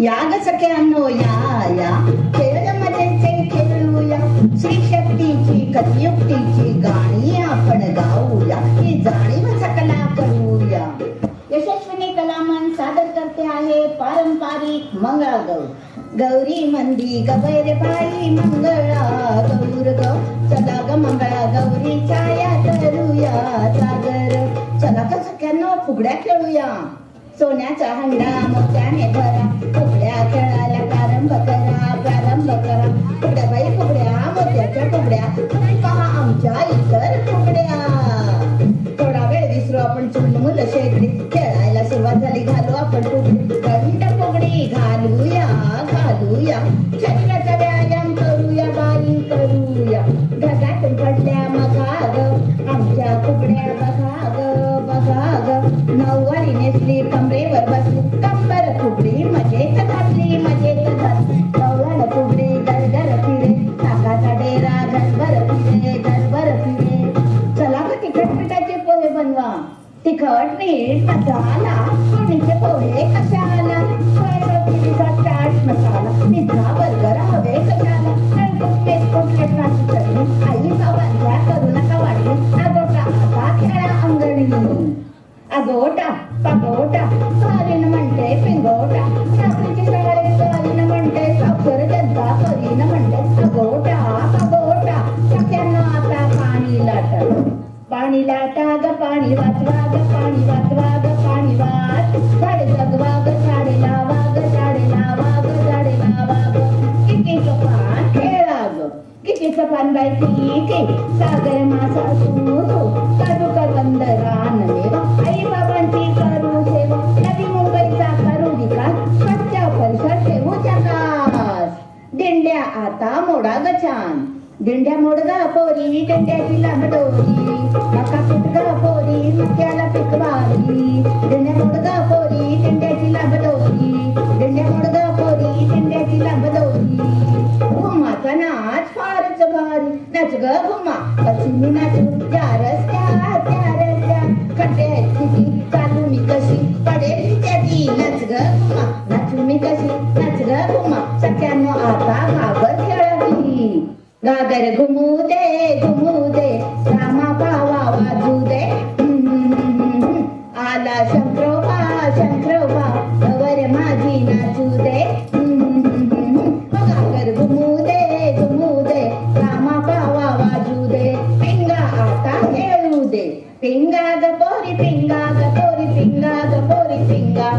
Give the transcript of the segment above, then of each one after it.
याग ग सख्यानो या. या खेळ मजेचे खेळूया. श्री शक्तीची कलियुक्तीची गाणी आपण गाऊया. ही जाणीव सकला करूया. यशस्विनी कलामन सादर करते आहे पारंपरिक मंगळागौर. गौरी मंदी गबर बाई मंगळा गौर ग. चला ग मंगळा गौरी छाया करूया सागर चला का सख्यांना फुगड्या खेळूया. सोन्याचा हंडा मोत्याने भरा फुगड्या खेळायला प्रारंभ करा प्रारंभ करा. फुगड्या बाई फुगड्या मोत्याच्या फुगड्या. तुम्ही पहा आमच्या इतर फुगड्या. थोडा वेळ विसरू आपण चुन मुलं शेगडी. खेळायला सुरुवात झाली घालू आपण फुगडी. ग नऊवारी नेसली कमरेवर बसली कंबर फुगडी मजेत घातली मजेत घातली कवळण फुगडी गरगर फिरे काकाचा डेरा घरभर फिरे घरभर फिरे. चला ग तिखट पिठाचे पोहे बनवा. तिखट मीठ मसाला कोणीचे पोहे कशाला? अगोटा पगोटा करीन म्हणते पिंगोटा साखरेची शाळेत करीन म्हणते साखर जनता करीन म्हणते अगोटा अगोटा सख्यांना आता पाणी लाटा पाणी लाटा ग पाणी वाचवा ग पाणी वाचवा ग पाणी वा कितीचं सागर मासा आई बाबांची करू सेवा नवी मुंबईचा करू विकास स्वच्छ परिसर ठेवू जगास दिंड्या आता मोडा गछान. दिंड्या मोडगा पोरी दिंड्याची लांबडोरी मका पिकगा पोरी मक्याला पिकवारी. दिंड्या मोडगा सगळ्यांना खेळावी गागर घुमू दे घुमू दे रामा पावा वाजू दे. आला शंकरोबा शंकरोबा वर माझी नाचू दे. गागर घुमू दे घुमू दे रामा पावा वाजू दे. पिंगा आता खेळू दे. पिंगा ग पोरी पिंगा ग पोरी पिंगा ग पोरी पिंगा.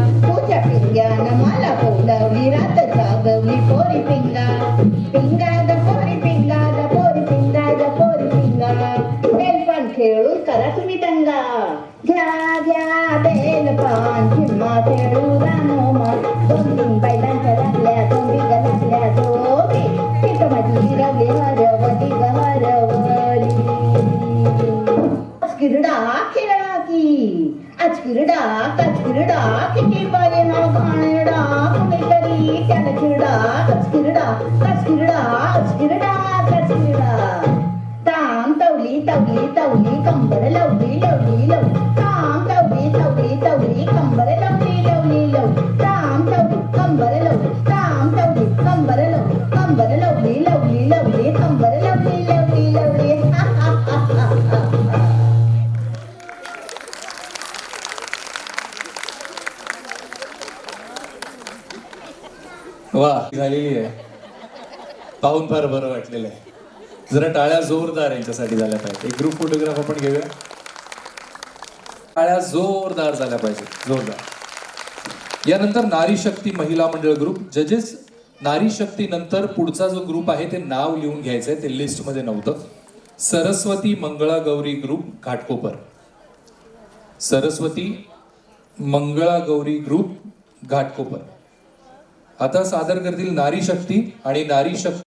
बेलपान खेळून करा तुम्ही दंगा घ्या घ्या बेलपान झिम्मा खेळू रानोमा दोन तीन बैलांच्या लागल्या दोन लागल्या दोघे तिथ माझी रवली हरवली ग हरवली आज किरडा खेळा की आज किरडा कच किरडा किती बरे ना घाणेरडा कुणीतरी त्याला किरडा कच किरडा कच किरडा आज किरडा कच किरडा ताम तवली तवली कंबर लवली लवली लव ताम तवली तवली तवली कंबर लवली लवली लव ताम तवली कंबर लवली. ताम तवली कंबर लवली. कंबर लवली लवली लवली. कंबर लवली लवली लवली. वा झालेली आहे. पाहून फार बरं वाटलेलं आहे. जरा टाळ्या जोरदार यांच्यासाठी झाल्या पाहिजे एक ग्रुप फोटोग्राफ आपण घेऊया. टाळ्या जोरदार झाल्या पाहिजे जोरदार. यानंतर नारी शक्ती महिला मंडळ ग्रुप जजेस नारी शक्ती नंतर पुढचा जो ग्रुप आहे ते नाव लिहून घ्यायचंय. ते लिस्टमध्ये नव्हतं. सरस्वती मंगळा गौरी ग्रुप घाटकोपर. सरस्वती मंगळा गौरी ग्रुप घाटकोपर. आता सादर करतील नारी शक्ती आणि नारी शक्ती